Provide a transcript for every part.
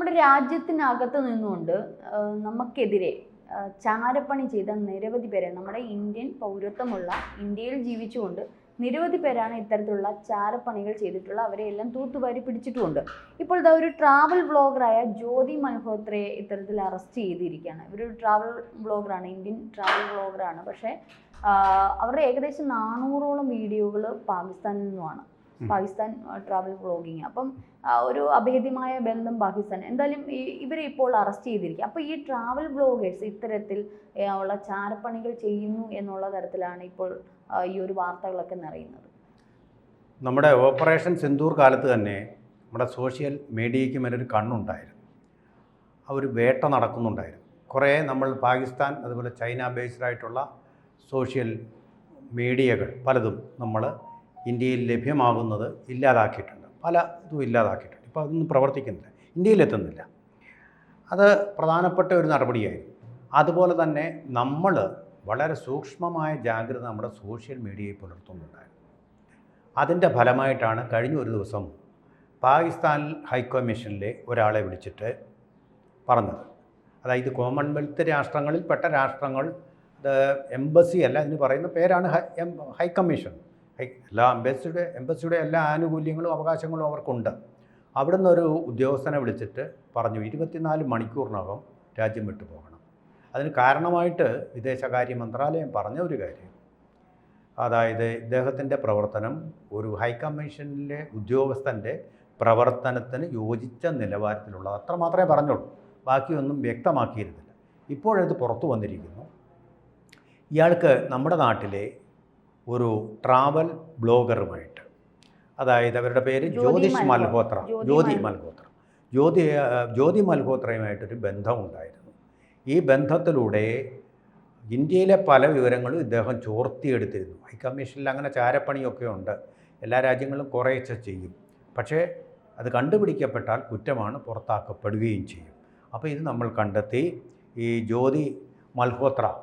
നമ്മുടെ രാജ്യത്തിനകത്ത് നിന്നുകൊണ്ട് നമുക്കെതിരെ ചാരപ്പണി ചെയ്ത നിരവധി പേരെ നമ്മുടെ ഇന്ത്യൻ പൗരത്വമുള്ള ഇന്ത്യയിൽ ജീവിച്ചുകൊണ്ട് നിരവധി പേരാണ് ഇത്തരത്തിലുള്ള ചാരപ്പണികൾ ചെയ്തിട്ടുള്ള അവരെയെല്ലാം തൂത്തുവാരി പിടിച്ചിട്ടുമുണ്ട്. ഇപ്പോൾ ഇതാ ഒരു ട്രാവൽ വ്ളോഗറായ ജ്യോതി മൽഹോത്രയെ ഇത്തരത്തിൽ അറസ്റ്റ് ചെയ്തിരിക്കുകയാണ്. ഇവരൊരു ട്രാവൽ വ്ളോഗറാണ് ഇന്ത്യൻ ട്രാവൽ വ്ളോഗറാണ് പക്ഷേ അവരുടെ ഏകദേശം നാനൂറോളം വീഡിയോകൾ പാകിസ്ഥാനിൽ നിന്നുമാണ്. പാകിസ്ഥാൻ ട്രാവൽ വ്ളോഗിങ് അപ്പം ഒരു അഭേദ്യമായ ബന്ധം പാകിസ്ഥാൻ എന്തായാലും ഈ ഇവരെ ഇപ്പോൾ അറസ്റ്റ് ചെയ്തിരിക്കുക അപ്പോൾ ഈ ട്രാവൽ വ്ളോഗേഴ്സ് ഇത്തരത്തിൽ ഉള്ള ചാരപ്പണികൾ ചെയ്യുന്നു എന്നുള്ള തരത്തിലാണ് ഇപ്പോൾ ഈ ഒരു വാർത്തകളൊക്കെ നിറയുന്നത്. നമ്മുടെ ഓപ്പറേഷൻ സിന്ദൂർ കാലത്ത് തന്നെ നമ്മുടെ സോഷ്യൽ മീഡിയയ്ക്ക് മേലൊരു കണ്ണുണ്ടായിരുന്നു. ആ ഒരു വേട്ട നടക്കുന്നുണ്ടായിരുന്നു. കുറേ നമ്മൾ പാകിസ്ഥാൻ അതുപോലെ ചൈന ബേസ്ഡ് ആയിട്ടുള്ള സോഷ്യൽ മീഡിയകൾ പലതും നമ്മൾ ഇന്ത്യയിൽ ലഭ്യമാകുന്നത് ഇല്ലാതാക്കിയിട്ടുണ്ട്. പല ഇതും ഇല്ലാതാക്കിയിട്ടുണ്ട്. ഇപ്പോൾ അതൊന്നും പ്രവർത്തിക്കുന്നില്ല. ഇന്ത്യയിലെത്തുന്നില്ല അത് പ്രധാനപ്പെട്ട ഒരു നടപടിയായിരുന്നു. അതുപോലെ തന്നെ നമ്മൾ വളരെ സൂക്ഷ്മമായ ജാഗ്രത നമ്മുടെ സോഷ്യൽ മീഡിയയിൽ പുലർത്തുന്നുണ്ടായിരുന്നു. അതിന്റെ ഫലമായിട്ടാണ് കഴിഞ്ഞ ഒരു ദിവസം പാകിസ്ഥാൻ ഹൈക്കമ്മീഷനിലെ ഒരാളെ വിളിച്ചിട്ട് പറഞ്ഞത്. അതായത് കോമൺവെൽത്ത് രാഷ്ട്രങ്ങളിൽപ്പെട്ട രാഷ്ട്രങ്ങൾ എംബസി അല്ല എന്ന് പറയുന്ന പേരാണ് ഹൈ ഹൈക്കമ്മീഷൻ. എല്ലാ എംബസിയുടെ എംബസിയുടെ എല്ലാ ആനുകൂല്യങ്ങളും അവകാശങ്ങളും അവർക്കുണ്ട്. അവിടുന്ന് ഒരു ഉദ്യോഗസ്ഥനെ വിളിച്ചിട്ട് പറഞ്ഞു ഇരുപത്തിനാല് മണിക്കൂറിനകം രാജ്യം വിട്ടു പോകണം. അതിന് കാരണമായിട്ട് വിദേശകാര്യ മന്ത്രാലയം പറഞ്ഞ ഒരു കാര്യം. അതായത് ഇദ്ദേഹത്തിന്റെ പ്രവർത്തനം ഒരു ഹൈക്കമ്മീഷനിലെ ഉദ്യോഗസ്ഥന്റെ പ്രവർത്തനത്തിന് യോജിച്ച നിലവാരത്തിലുള്ളത് അത്ര മാത്രമേ പറഞ്ഞുള്ളൂ. ബാക്കിയൊന്നും വ്യക്തമാക്കിയിരുന്നില്ല. ഇപ്പോഴത് പുറത്തു വന്നിരിക്കുന്നു. ഇയാൾക്ക് നമ്മുടെ നാട്ടിലെ ഒരു ട്രാവൽ ബ്ലോഗറുമായിട്ട് അതായത് അവരുടെ പേര് ജ്യോതിഷ് മൽഹോത്ര. ജ്യോതി മൽഹോത്ര. ജ്യോതി ജ്യോതി മൽഹോത്രയുമായിട്ടൊരു ബന്ധമുണ്ടായിരുന്നു. ഈ ബന്ധത്തിലൂടെ ഇന്ത്യയിലെ പല വിവരങ്ങളും ഇദ്ദേഹം ചോർത്തിയെടുത്തിരുന്നു. ഹൈക്കമ്മീഷനിൽ അങ്ങനെ ചാരപ്പണിയൊക്കെ ഉണ്ട്. എല്ലാ രാജ്യങ്ങളും കുറേശ്ശെ ചെയ്യും. പക്ഷേ അത് കണ്ടുപിടിക്കപ്പെട്ടാൽ കുറ്റമാണ് പുറത്താക്കപ്പെടുകയും ചെയ്യും. അപ്പോൾ ഇത് നമ്മൾ കണ്ടെത്തി ഈ ജ്യോതി മൽഹോത്ര.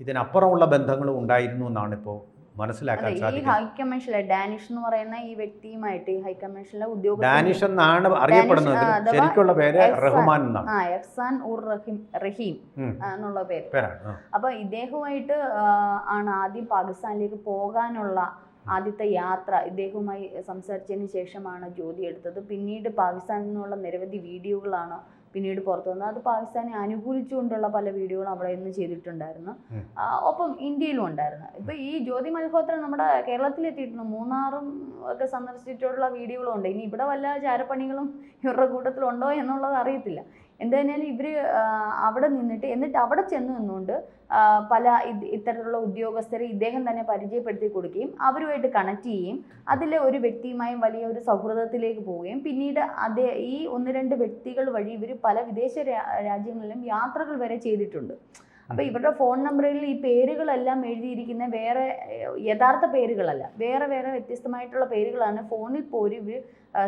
ഇതിനപ്പുറമുള്ള ബന്ധങ്ങളും ഉണ്ടായിരുന്നു എന്നാണ് ഇപ്പോൾ മനസ്സിലാക്കാൻ ഈ ഹൈക്കമ്മീഷനിലെ ഡാനിഷ് എന്ന് പറയുന്ന ഈ വ്യക്തിയുമായിട്ട് ഹൈക്കമ്മീഷനിലെ ഉദ്യോഗസ്ഥ ഡാനിഷ് എന്നാണ് അറിയപ്പെടുന്നത്. ശരിക്കുള്ള പേര് റഹ്മാൻ എന്നാണ്. ആ എഹ്സാൻ ഉർ റഹീം റഹീം എന്നുള്ള പേര്. അപ്പൊ ഇദ്ദേഹവുമായിട്ട് ആണ് ആദ്യം പാകിസ്ഥാനിലേക്ക് പോകാനുള്ള ആദ്യത്തെ യാത്ര. ഇദ്ദേഹവുമായി സംസാരിച്ചതിന് ശേഷമാണ് ജ്യോതി എടുത്തത്. പിന്നീട് പാകിസ്ഥാനിൽ നിന്നുള്ള നിരവധി വീഡിയോകളാണ് പിന്നീട് പുറത്തു വന്നത് അത് പാകിസ്ഥാനെ അനുകൂലിച്ചുകൊണ്ടുള്ള പല വീഡിയോകളും അവിടെ നിന്ന് ചെയ്തിട്ടുണ്ടായിരുന്നു. ഒപ്പം ഇന്ത്യയിലും ഉണ്ടായിരുന്നു. ഇപ്പൊ ഈ ജ്യോതി മൽഹോത്ര നമ്മുടെ കേരളത്തിൽ എത്തിയിട്ടുണ്ട് മൂന്നാറും ഒക്കെ സന്ദർശിച്ചിട്ടുള്ള വീഡിയോകളും ഉണ്ട് ഇനി ഇവിടെ വല്ല ചാരപ്പണികളും ഇവരുടെ കൂട്ടത്തിലുണ്ടോ എന്നുള്ളത് അറിയത്തില്ല. എന്തായാലും ഇവർ ഇവർ അവിടെ നിന്നിട്ട് എന്നിട്ട് അവിടെ ചെന്ന് നിന്നുകൊണ്ട് പല ഇത്തരത്തിലുള്ള ഉദ്യോഗസ്ഥരെ ഇദ്ദേഹം തന്നെ പരിചയപ്പെടുത്തി കൊടുക്കുകയും അവരുമായിട്ട് കണക്ട് ചെയ്യുകയും അതിലെ ഒരു വ്യക്തിയുമായും വലിയ ഒരു സൗഹൃദത്തിലേക്ക് പോവുകയും പിന്നീട് അതേ ഈ ഒന്ന് രണ്ട് വ്യക്തികൾ വഴി ഇവർ പല വിദേശ രാജ്യങ്ങളിലും യാത്രകൾ വരെ ചെയ്തിട്ടുണ്ട്. അപ്പോൾ ഇവരുടെ ഫോൺ നമ്പറിൽ ഈ പേരുകളെല്ലാം എഴുതിയിരിക്കുന്ന വേറെ യഥാർത്ഥ പേരുകളല്ല വേറെ വേറെ വ്യത്യസ്തമായിട്ടുള്ള പേരുകളാണ് ഫോണിൽ പോലും ഇവർ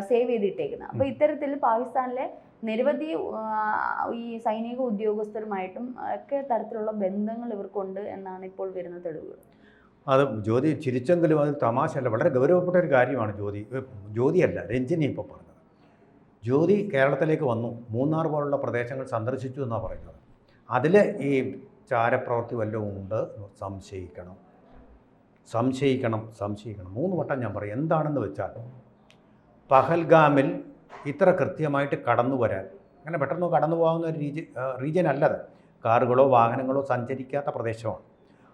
സേവ് ചെയ്തിട്ടേക്കുന്നത്. അപ്പോൾ ഇത്തരത്തിൽ പാകിസ്ഥാനിലെ നിരവധി ഈ സൈനിക ഉദ്യോഗസ്ഥരുമായിട്ടും ഒക്കെ തരത്തിലുള്ള ബന്ധങ്ങൾ ഇവർക്കുണ്ട് എന്നാണ് ഇപ്പോൾ വരുന്ന തെളിവുകൾ. അത് ജ്യോതി ചിരിച്ചെങ്കിലും അത് തമാശയല്ല വളരെ ഗൗരവപ്പെട്ട ഒരു കാര്യമാണ് ജ്യോതി. ജ്യോതിയല്ല രഞ്ജിനി ഇപ്പോൾ പറഞ്ഞത്. ജ്യോതി കേരളത്തിലേക്ക് വന്നു മൂന്നാർ പോലുള്ള പ്രദേശങ്ങൾ സന്ദർശിച്ചു എന്നാണ് പറയുന്നത്. അതിൽ ഈ ചാരപ്രവൃത്തി വല്ലതും ഉണ്ട് സംശയിക്കണം. സംശയിക്കണം സംശയിക്കണം. മൂന്ന് വട്ടം ഞാൻ പറയും എന്താണെന്ന് വെച്ചാൽ പഹൽഗാമിൽ ഇത്ര കൃത്യമായിട്ട് കടന്നു വരാൻ അങ്ങനെ പെട്ടെന്ന് കടന്നു പോകാവുന്ന ഒരു രീതി റീജിയൻ അല്ലത്. കാറുകളോ വാഹനങ്ങളോ സഞ്ചരിക്കാത്ത പ്രദേശമാണ്.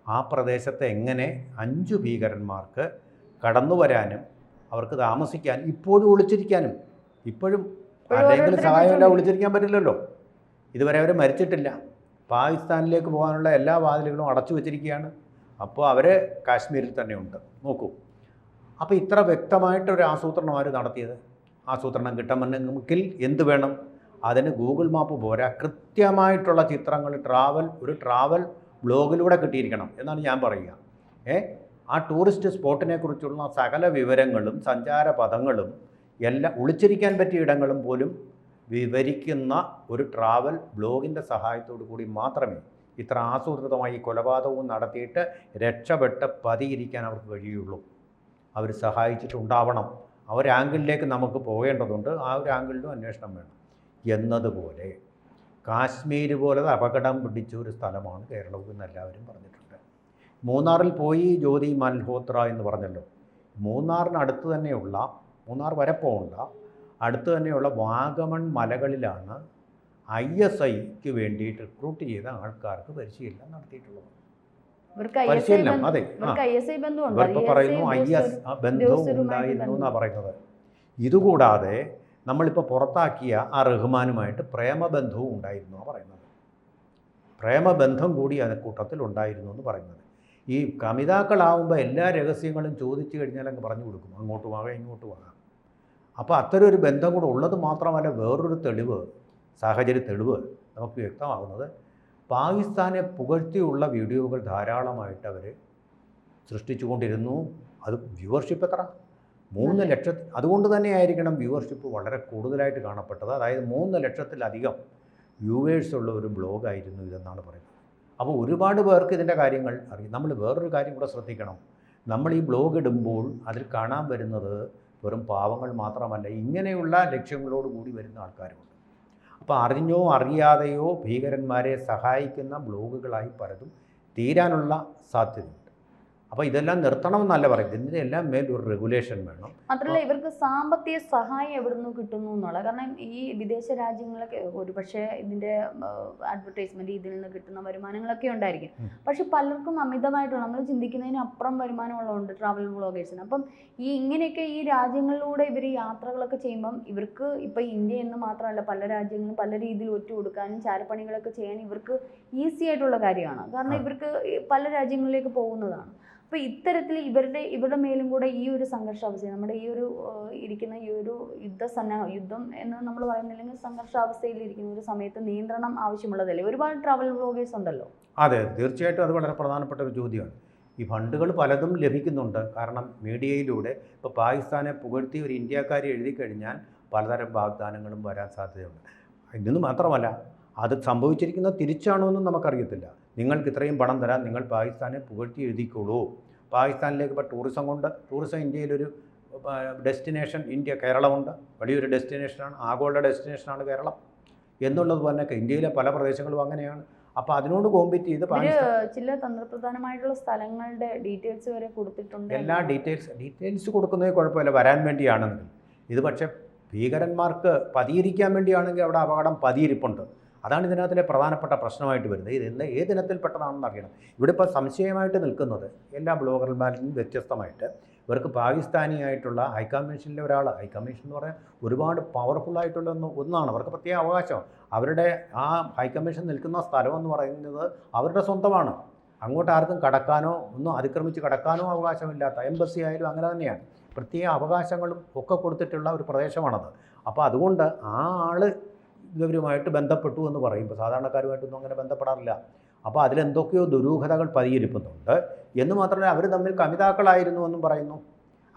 ആ പ്രദേശത്തെ എങ്ങനെ അഞ്ചു ഭീകരന്മാർക്ക് കടന്നു വരാനും അവർക്ക് താമസിക്കാൻ ഇപ്പോഴും ഒളിച്ചിരിക്കാനും ഇപ്പോഴും ആരെങ്കിലും സഹായമില്ല ഒളിച്ചിരിക്കാൻ പറ്റില്ലല്ലോ. ഇതുവരെ അവർ മരിച്ചിട്ടില്ല. പാകിസ്ഥാനിലേക്ക് പോകാനുള്ള എല്ലാ വാതിലുകളും അടച്ചു വെച്ചിരിക്കുകയാണ്. അപ്പോൾ അവർ കാശ്മീരിൽ തന്നെ ഉണ്ട്. നോക്കൂ. അപ്പോൾ ഇത്ര വ്യക്തമായിട്ടൊരു ആസൂത്രണം ആര് നടത്തിയത്? ആസൂത്രണം കിട്ടണമെങ്കിൽ എന്ത് വേണം? അതിന് ഗൂഗിൾ മാപ്പ് പോരാ. കൃത്യമായിട്ടുള്ള ചിത്രങ്ങൾ ട്രാവൽ ഒരു ട്രാവൽ ബ്ലോഗിലൂടെ കിട്ടിയിരിക്കണം എന്നാണ് ഞാൻ പറയുക. ഏ? ആ ടൂറിസ്റ്റ് സ്പോട്ടിനെ കുറിച്ചുള്ള സകല വിവരങ്ങളും സഞ്ചാര പദങ്ങളും എല്ലാം ഒളിച്ചിരിക്കാൻ പറ്റിയ ഇടങ്ങളും പോലും വിവരിക്കുന്ന ഒരു ട്രാവൽ ബ്ലോഗിന്റെ സഹായത്തോടു കൂടി മാത്രമേ ഇത്ര ആസൂത്രിതമായി കൊലപാതകവും നടത്തിയിട്ട് രക്ഷപ്പെട്ട് പതിയിരിക്കാൻ അവർക്ക് കഴിയുള്ളൂ. അവർ സഹായിച്ചിട്ടുണ്ടാവണം. ആ ഒരു ആംഗിളിലേക്ക് നമുക്ക് പോകേണ്ടതുണ്ട്. ആ ഒരു ആംഗിളിലും അന്വേഷണം വേണം. എന്നതുപോലെ കാശ്മീർ പോലെ അപകടം പിടിച്ച ഒരു സ്ഥലമാണ് കേരളവും എന്ന് എല്ലാവരും പറഞ്ഞിട്ടുണ്ട്. മൂന്നാറിൽ പോയി ജ്യോതി മൽഹോത്ര എന്ന് പറഞ്ഞല്ലോ. മൂന്നാറിനടുത്ത് തന്നെയുള്ള മൂന്നാർ വരെ പോകണ്ട അടുത്ത് തന്നെയുള്ള വാഗമൺ മലകളിലാണ് ഐ എസ് ഐക്ക് വേണ്ടിയിട്ട് റിക്രൂട്ട് ചെയ്ത ആൾക്കാർക്ക് പരിശീലനം നടത്തിയിട്ടുള്ളത്. പരിശീലനം അതെ ഇപ്പോൾ ഇവർക്ക് പറയുന്നു ഐ എസ് ബന്ധവും ഉണ്ടായിരുന്നു എന്നാണ് പറയുന്നത്. ഇതുകൂടാതെ നമ്മളിപ്പോൾ പുറത്താക്കിയ ആ റഹ്മാനുമായിട്ട് പ്രേമബന്ധവും ഉണ്ടായിരുന്നു എന്നാണ് പറയുന്നത്. പ്രേമബന്ധം കൂടി അത് കൂട്ടത്തിൽ ഉണ്ടായിരുന്നു എന്ന് പറയുന്നത്. ഈ കമിതാക്കളാവുമ്പോൾ എല്ലാ രഹസ്യങ്ങളും ചോദിച്ചു കഴിഞ്ഞാൽ അങ്ങ് പറഞ്ഞു കൊടുക്കും. അങ്ങോട്ട് വാങ്ങാം ഇങ്ങോട്ട് പോകാം അപ്പോൾ അത്തരം ഒരു ബന്ധം കൂടെ ഉള്ളത് മാത്രമല്ല വേറൊരു തെളിവ് സാഹചര്യ തെളിവ് നമുക്ക് വ്യക്തമാകുന്നത്. പാകിസ്ഥാനെ പുകഴ്ത്തിയുള്ള വീഡിയോകൾ ധാരാളമായിട്ട് അവർ സൃഷ്ടിച്ചുകൊണ്ടിരുന്നു. അത് വ്യൂവർഷിപ്പ് എത്ര? മൂന്ന് ലക്ഷ അതുകൊണ്ട് തന്നെ ആയിരിക്കണം വ്യൂവർഷിപ്പ് വളരെ കൂടുതലായിട്ട് കാണപ്പെട്ടത്. അതായത് മൂന്ന് ലക്ഷത്തിലധികം വ്യൂവേഴ്സ് ഉള്ള ഒരു ബ്ലോഗായിരുന്നു ഇതെന്നാണ് പറയുന്നത്. അപ്പോൾ ഒരുപാട് പേർക്ക് ഇതിന്റെ കാര്യങ്ങൾ അറിയാം. നമ്മൾ വേറൊരു കാര്യം കൂടെ ശ്രദ്ധിക്കണം. നമ്മൾ ഈ ബ്ലോഗ് ഇടുമ്പോൾ അതിൽ കാണാൻ വരുന്നത് വെറും പാവങ്ങൾ മാത്രമല്ല ഇങ്ങനെയുള്ള ലക്ഷ്യങ്ങളോട് കൂടി വരുന്ന ആൾക്കാരുമുണ്ട്. അപ്പോൾ അറിഞ്ഞോ അറിയാതെയോ ഭീകരന്മാരെ സഹായിക്കുന്ന ബ്ലോഗുകളായി പലതും തീരാനുള്ള സാധ്യതയുണ്ട്. അപ്പോൾ ഇതെല്ലാം നിർത്തണമെന്നല്ല പറയുന്നത്. ഇതിന്റെ എല്ലാം മേൽ ഒരു റെഗുലേഷൻ വേണം. മാത്രമല്ല ഇവർക്ക് സാമ്പത്തിക സഹായം എവിടെ നിന്ന് കിട്ടുന്നു എന്നുള്ള കാരണം ഈ വിദേശ രാജ്യങ്ങളൊക്കെ ഒരുപക്ഷെ ഇതിന്റെ അഡ്വർടൈസ്മെന്റ് ഇതിൽ നിന്ന് കിട്ടുന്ന വരുമാനങ്ങളൊക്കെ ഉണ്ടായിരിക്കും. പക്ഷെ പലർക്കും അമിതമായിട്ടുള്ള നമ്മൾ ചിന്തിക്കുന്നതിന് അപ്പുറം വരുമാനമുള്ളതുണ്ട് ട്രാവൽ വ്ളോഗേഴ്സിന് അപ്പം ഈ ഇങ്ങനെയൊക്കെ ഈ രാജ്യങ്ങളിലൂടെ ഇവർ യാത്രകളൊക്കെ ചെയ്യുമ്പം ഇവർക്ക് ഇപ്പൊ ഇന്ത്യ എന്ന് മാത്രമല്ല പല രാജ്യങ്ങളും പല രീതിയിൽ ഒറ്റ കൊടുക്കാനും ചാരപ്പണികളൊക്കെ ചെയ്യാൻ ഇവർക്ക് ഈസി ആയിട്ടുള്ള കാര്യമാണ്. കാരണം ഇവർക്ക് പല രാജ്യങ്ങളിലേക്ക് പോകുന്നതാണ്. അപ്പോൾ ഇത്തരത്തിൽ ഇവരുടെ ഇവരുടെ മേലും കൂടെ ഈ ഒരു സംഘർഷാവസ്ഥ നമ്മുടെ ഈ ഒരു ഇരിക്കുന്ന ഈ ഒരു യുദ്ധ യുദ്ധസന്ന യുദ്ധം എന്ന് നമ്മൾ പറയുന്നില്ലെങ്കിൽ സംഘർഷാവസ്ഥയിൽ ഇരിക്കുന്ന ഒരു സമയത്ത് നിയന്ത്രണം ആവശ്യമുള്ളതല്ലേ? ഒരുപാട് ട്രാവൽ വ്ളോഗേഴ്സ് ഉണ്ടല്ലോ. അതെ തീർച്ചയായിട്ടും അത് വളരെ പ്രധാനപ്പെട്ട ഒരു ചോദ്യമാണ്. ഈ ഫണ്ടുകൾ പലതും ലഭിക്കുന്നുണ്ട്. കാരണം മീഡിയയിലൂടെ ഇപ്പോൾ പാകിസ്ഥാനെ പുകഴ്ത്തി ഒരു ഇന്ത്യക്കാരി എഴുതി കഴിഞ്ഞാൽ പലതരം വാഗ്ദാനങ്ങളും വരാൻ സാധ്യതയുണ്ട്. ഇതെന്ന് മാത്രമല്ല അത് സംഭവിച്ചിരിക്കുന്നത് തിരിച്ചാണോ എന്നും നമുക്കറിയത്തില്ല. നിങ്ങൾക്ക് ഇത്രയും പണം തരാൻ നിങ്ങൾ പാകിസ്ഥാനെ പുകഴ്ത്തി എഴുതിക്കോളൂ. പാകിസ്ഥാനിലേക്ക് ഇപ്പോൾ ടൂറിസം കൊണ്ട് ടൂറിസം ഇന്ത്യയിലൊരു ഡെസ്റ്റിനേഷൻ ഇന്ത്യ കേരളമുണ്ട്. വലിയൊരു ഡെസ്റ്റിനേഷനാണ് ആഗോള ഡെസ്റ്റിനേഷനാണ് കേരളം. എന്നുള്ളത് പോലെ ഇന്ത്യയിലെ പല പ്രദേശങ്ങളും അങ്ങനെയാണ്. അപ്പോൾ അതിനോട് കോമ്പീറ്റ് ചെയ്ത് ചില തന്ത്രപ്രധാനമായിട്ടുള്ള സ്ഥലങ്ങളുടെ ഡീറ്റെയിൽസ് വരെ കൊടുത്തിട്ടുണ്ട് എല്ലാ ഡീറ്റെയിൽസ് ഡീറ്റെയിൽസ് കൊടുക്കുന്നതിൽ കുഴപ്പമില്ല. വരാൻ വേണ്ടിയാണെങ്കിൽ ഇത് പക്ഷേ ഭീകരന്മാർക്ക് പതിയിരിക്കാൻ വേണ്ടിയാണെങ്കിൽ അവിടെ അപകടം പതിയിരിപ്പുണ്ട്. അതാണ് ഇതിനകത്തിലെ പ്രധാനപ്പെട്ട പ്രശ്നമായിട്ട് വരുന്നത്. ഇത് എന്ന് ഏത് ഇനത്തിൽപ്പെട്ടതാണെന്ന് അറിയണം. ഇവിടെ ഇപ്പോൾ സംശയമായിട്ട് നിൽക്കുന്നത് എല്ലാ ബ്ലോഗർമാരിൽ നിന്നും വ്യത്യസ്തമായിട്ട് ഇവർക്ക് പാകിസ്ഥാനിയായിട്ടുള്ള ഹൈക്കമ്മീഷനിലെ ഒരാൾ ഹൈക്കമ്മീഷൻ എന്ന് പറയാൻ ഒരുപാട് പവർഫുള്ളായിട്ടുള്ള ഒന്ന് ഒന്നാണ്. അവർക്ക് പ്രത്യേക അവകാശം. അവരുടെ ആ ഹൈക്കമ്മീഷൻ നിൽക്കുന്ന സ്ഥലം എന്ന് പറയുന്നത് അവരുടെ സ്വന്തമാണ്. അങ്ങോട്ട് ആർക്കും കടക്കാനോ ഒന്നും അതിക്രമിച്ച് കടക്കാനോ അവകാശമില്ലാത്ത എംബസി ആയാലും അങ്ങനെ തന്നെയാണ്. പ്രത്യേക അവകാശങ്ങളും ഒക്കെ കൊടുത്തിട്ടുള്ള ഒരു പ്രദേശമാണത്. അപ്പോൾ അതുകൊണ്ട് ആ ആൾ ഇവരുമായിട്ട് ബന്ധപ്പെട്ടു എന്ന് പറയുമ്പോൾ സാധാരണക്കാരുമായിട്ടൊന്നും അങ്ങനെ ബന്ധപ്പെടാറില്ല. അപ്പോൾ അതിലെന്തൊക്കെയോ ദുരൂഹതകൾ പതിയിരിപ്പുന്നുണ്ട്. എന്ന് മാത്രമല്ല അവർ തമ്മിൽ കമിതാക്കളായിരുന്നു എന്നും പറയുന്നു.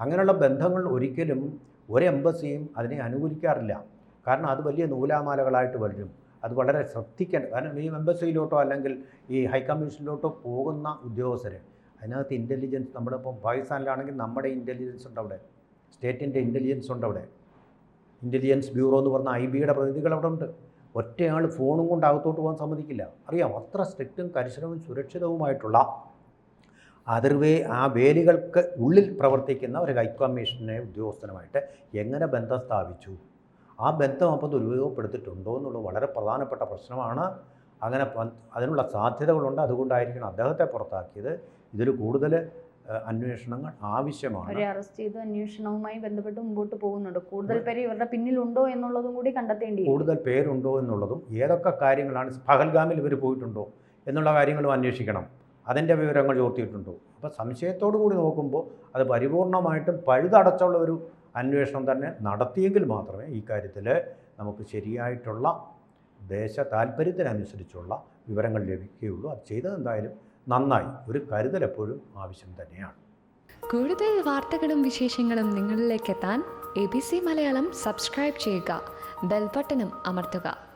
അങ്ങനെയുള്ള ബന്ധങ്ങൾ ഒരിക്കലും ഒരു എംബസിയും അതിനെ അനുകൂലിക്കാറില്ല. കാരണം അത് വലിയ നൂലാമാലകളായിട്ട് വരും. അത് വളരെ ശ്രദ്ധിക്കേണ്ട കാരണം ഈ എംബസിയിലോട്ടോ അല്ലെങ്കിൽ ഈ ഹൈക്കമ്മീഷനിലോട്ടോ പോകുന്ന ഉദ്യോഗസ്ഥർ അതിനകത്ത് ഇന്റലിജൻസ് നമ്മളിപ്പം പാകിസ്ഥാനിലാണെങ്കിൽ നമ്മുടെ ഇന്റലിജൻസ് ഉണ്ട് അവിടെ. സ്റ്റേറ്റിന്റെ ഇന്റലിജൻസ് ഉണ്ട് അവിടെ. ഇന്റലിജൻസ് ബ്യൂറോ എന്ന് പറഞ്ഞ ഐ ബിയുടെ പ്രതിനിധികൾ അവിടെ ഉണ്ട്. ഒറ്റയാൾ ഫോണും കൊണ്ട് അകത്തോട്ട് പോകാൻ സമ്മതിക്കില്ല. അറിയാം അത്ര സ്ട്രിക്റ്റും കർശനവും സുരക്ഷിതവുമായിട്ടുള്ള അതിർവേ ആ വേലികൾക്ക് ഉള്ളിൽ പ്രവർത്തിക്കുന്ന ഒരു ഹൈക്കമ്മീഷനെ ഉദ്യോഗസ്ഥനുമായിട്ട് എങ്ങനെ ബന്ധം സ്ഥാപിച്ചു? ആ ബന്ധം അപ്പോൾ ദുരുപയോഗപ്പെടുത്തിയിട്ടുണ്ടോ എന്നുള്ളത് വളരെ പ്രധാനപ്പെട്ട പ്രശ്നമാണ്. അങ്ങനെ അതിനുള്ള സാധ്യതകളുണ്ട്. അതുകൊണ്ടായിരിക്കണം അദ്ദേഹത്തെ പുറത്താക്കിയത്. ഇതിൽ കൂടുതൽ അന്വേഷണങ്ങൾ ആവശ്യമാണ്. അവരെ അറസ്റ്റ് ചെയ്ത് അന്വേഷണവുമായി ബന്ധപ്പെട്ട് മുമ്പോട്ട് പോകുന്നുണ്ട്. കൂടുതൽ പേര് ഇവരുടെ പിന്നിലുണ്ടോ എന്നുള്ളതും കൂടി കണ്ടെത്തേണ്ടി കൂടുതൽ പേരുണ്ടോ എന്നുള്ളതും ഏതൊക്കെ കാര്യങ്ങളാണ് പഹൽഗാമിൽ ഇവർ പോയിട്ടുണ്ടോ എന്നുള്ള കാര്യങ്ങളും അന്വേഷിക്കണം. അതിന്റെ വിവരങ്ങൾ ചോർത്തിയിട്ടുണ്ടോ? അപ്പോൾ സംശയത്തോടു കൂടി നോക്കുമ്പോൾ അത് പരിപൂർണമായിട്ടും പഴുതടച്ചുള്ള ഒരു അന്വേഷണം തന്നെ നടത്തിയെങ്കിൽ മാത്രമേ ഈ കാര്യത്തിൽ നമുക്ക് ശരിയായിട്ടുള്ള ദേശ താല്പര്യത്തിനനുസരിച്ചുള്ള വിവരങ്ങൾ ലഭിക്കുകയുള്ളൂ. അത് ചെയ്തത് എന്തായാലും നന്നായി. ഒരു കരുതൽ എപ്പോഴും ആവശ്യം തന്നെയാണ്. കൂടുതൽ വാർത്തകളും വിശേഷങ്ങളും നിങ്ങളിലേക്ക് എത്താൻ A B C Malayalam subscribe ചെയ്യുക. ബെൽബട്ടനും അമർത്തുക.